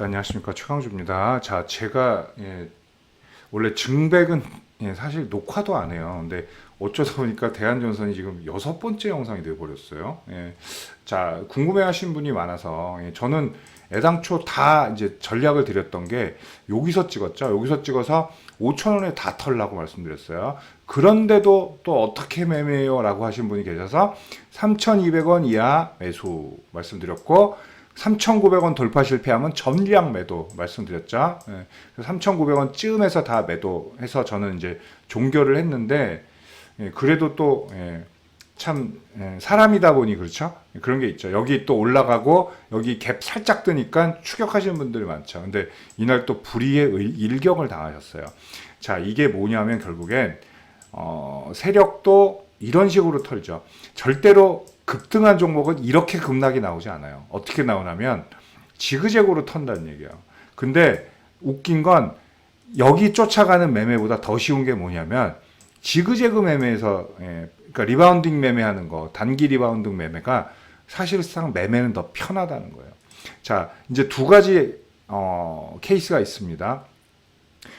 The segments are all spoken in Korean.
자, 안녕하십니까 최강주입니다. 자, 제가 예, 원래 증백은 예, 사실 녹화도 안 해요. 근데 어쩌다 보니까 대한전선이 지금 여섯 번째 영상이 되어 버렸어요. 예. 자, 궁금해하신 분이 많아서 예, 저는 애당초 다 이제 전략을 드렸던 게 여기서 찍었죠. 여기서 찍어서 5천 원에 다 털라고 말씀드렸어요. 그런데도 또 어떻게 매매해요라고 하신 분이 계셔서 3,200원 이하 매수 말씀드렸고 3,900원 돌파 실패하면 전량 매도 말씀드렸죠. 예, 3,900원 쯤에서 다 매도해서 저는 이제 종결을 했는데 예, 그래도 또 예, 참 예, 사람이다 보니 그렇죠. 그런 게 있죠. 여기 또 올라가고 여기 갭 살짝 뜨니까 추격하시는 분들이 많죠. 근데 이날 또 불의의 의- 일격을 당하셨어요. 자, 이게 뭐냐면 결국엔 어, 세력도 이런 식으로 털죠. 절대로 급등한 종목은 이렇게 급락이 나오지 않아요. 어떻게 나오냐면 지그재그로 턴다는 얘기예요. 근데 웃긴 건 여기 쫓아가는 매매보다 더 쉬운 게 뭐냐면 지그재그 매매에서 예, 그러니까 리바운딩 매매하는 거 단기 리바운딩 매매가 사실상 매매는 더 편하다는 거예요. 자 이제 두 가지 어, 케이스가 있습니다.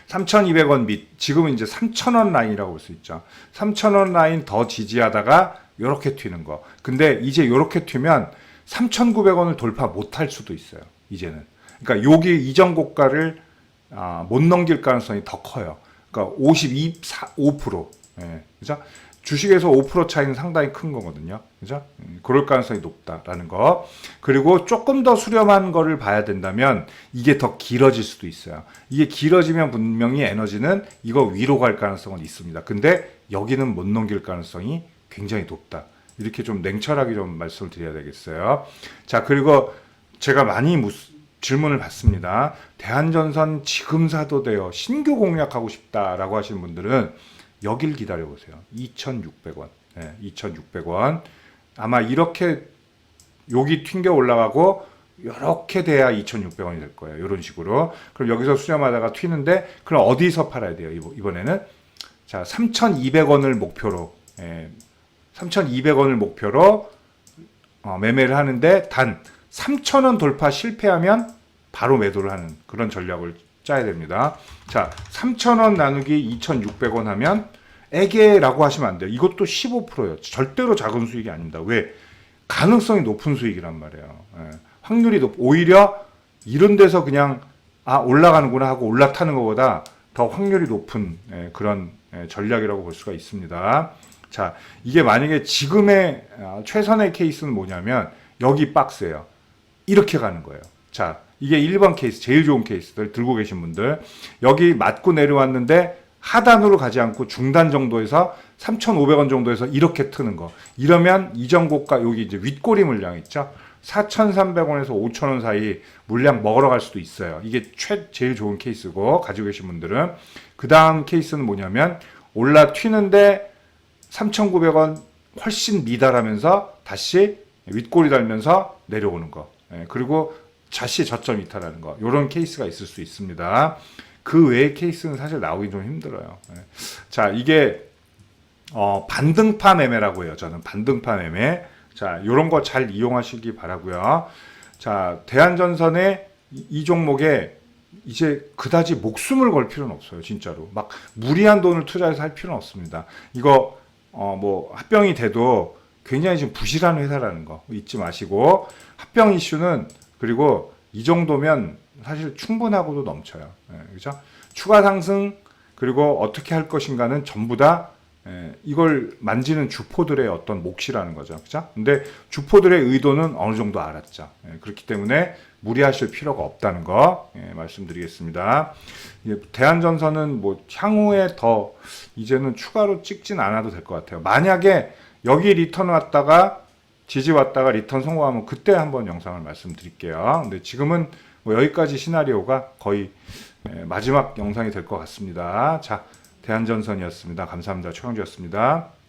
3,200원 밑 지금은 이제 3,000원 라인이라고 볼 수 있죠. 3,000원 라인 더 지지하다가 요렇게 튀는 거. 근데 이제 요렇게 튀면 3,900원을 돌파 못할 수도 있어요. 이제는. 그러니까 여기 이전 고가를 아, 못 넘길 가능성이 더 커요. 그러니까 52, 4, 5%. 예. 그죠? 주식에서 5% 차이는 상당히 큰 거거든요. 그죠? 음, 그럴 가능성이 높다라는 거. 그리고 조금 더 수렴한 거를 봐야 된다면 이게 더 길어질 수도 있어요. 이게 길어지면 분명히 에너지는 이거 위로 갈 가능성은 있습니다. 근데 여기는 못 넘길 가능성이 굉장히 높다. 이렇게 좀 냉철하게 좀 말씀을 드려야 되겠어요. 자, 그리고 제가 많이 mus- 질문을 받습니다. 대한전선 지금 사도 돼요. 신규 공략하고 싶다라고 하시는 분들은 여길 기다려 보세요. 2,600원. 예, 2,600원. 아마 이렇게 여기 튕겨 올라가고 이렇게 돼야 2,600원이 될 거예요. 이런 식으로. 그럼 여기서 수렴하다가 튀는데 그럼 어디서 팔아야 돼요? 이번- 이번에는 자 3,200원을 목표로 예, 3,200원을 목표로 어, 매매를 하는데 단 3,000원 돌파 실패하면 바로 매도를 하는 그런 전략을 짜야 됩니다. 자, 3,000원 나누기 2,600원 하면 애게라고 하시면 안 돼요. 이것도 15%예요. 절대로 작은 수익이 아닙니다. 왜? 가능성이 높은 수익이란 말이에요. 예. 확률이 높. 오히려 이런 데서 그냥 아 올라가는구나 하고 올라타는 것보다 더 확률이 높은 예, 그런 예, 전략이라고 볼 수가 있습니다. 자, 이게 만약에 지금의 아, 최선의 케이스는 뭐냐면 여기 박스예요. 이렇게 가는 거예요. 자, 이게 1번 케이스, 제일 좋은 케이스들 들고 계신 분들. 여기 맞고 내려왔는데 하단으로 가지 않고 중단 정도에서 3,500원 정도에서 이렇게 트는 거. 이러면 이전 고가 여기 이제 윗꼬리 물량 있죠? 4,300원에서 5,000원 사이 물량 먹으러 갈 수도 있어요. 이게 최 제일 좋은 케이스고 가지고 계신 분들은 그 다음 케이스는 뭐냐면 올라 튀는데 3,900원 훨씬 미달하면서 다시 윗골이 달면서 내려오는 거. 예, 그리고 다시 저점 이탈하는 거. 이런 케이스가 있을 수 있습니다. 그 외의 케이스는 사실 나오기 좀 힘들어요. 예. 자, 이게 어, 반등파 매매라고 해요. 저는 반등파 매매. 자, 이런 거 잘 이용하시기 바라고요. 자, 대한전선의 이, 이 종목에 이제 그다지 목숨을 걸 필요는 없어요, 진짜로. 막 무리한 돈을 투자해서 할 필요는 없습니다. 이거 어 뭐 합병이 돼도 굉장히 지금 부실한 회사라는 거 잊지 마시고 합병 이슈는 그리고 이 정도면 사실 충분하고도 넘쳐요. 예, 그죠? 추가 상승 그리고 어떻게 할 것인가는 전부 다 예, 이걸 만지는 주포들의 어떤 몫이라는 거죠. 그죠? 근데 주포들의 의도는 어느 정도 알았죠. 예, 그렇기 때문에 무리하실 필요가 없다는 거 예, 말씀드리겠습니다. 예, 대한전선은 뭐 향후에 더 이제는 추가로 찍진 않아도 될 것 같아요. 만약에 여기 리턴 왔다가 지지 왔다가 리턴 성공하면 그때 한번 영상을 말씀드릴게요. 근데 지금은 뭐 여기까지 시나리오가 거의 예, 마지막 영상이 될 것 같습니다. 자, 대한전선이었습니다. 감사합니다. 최강주였습니다.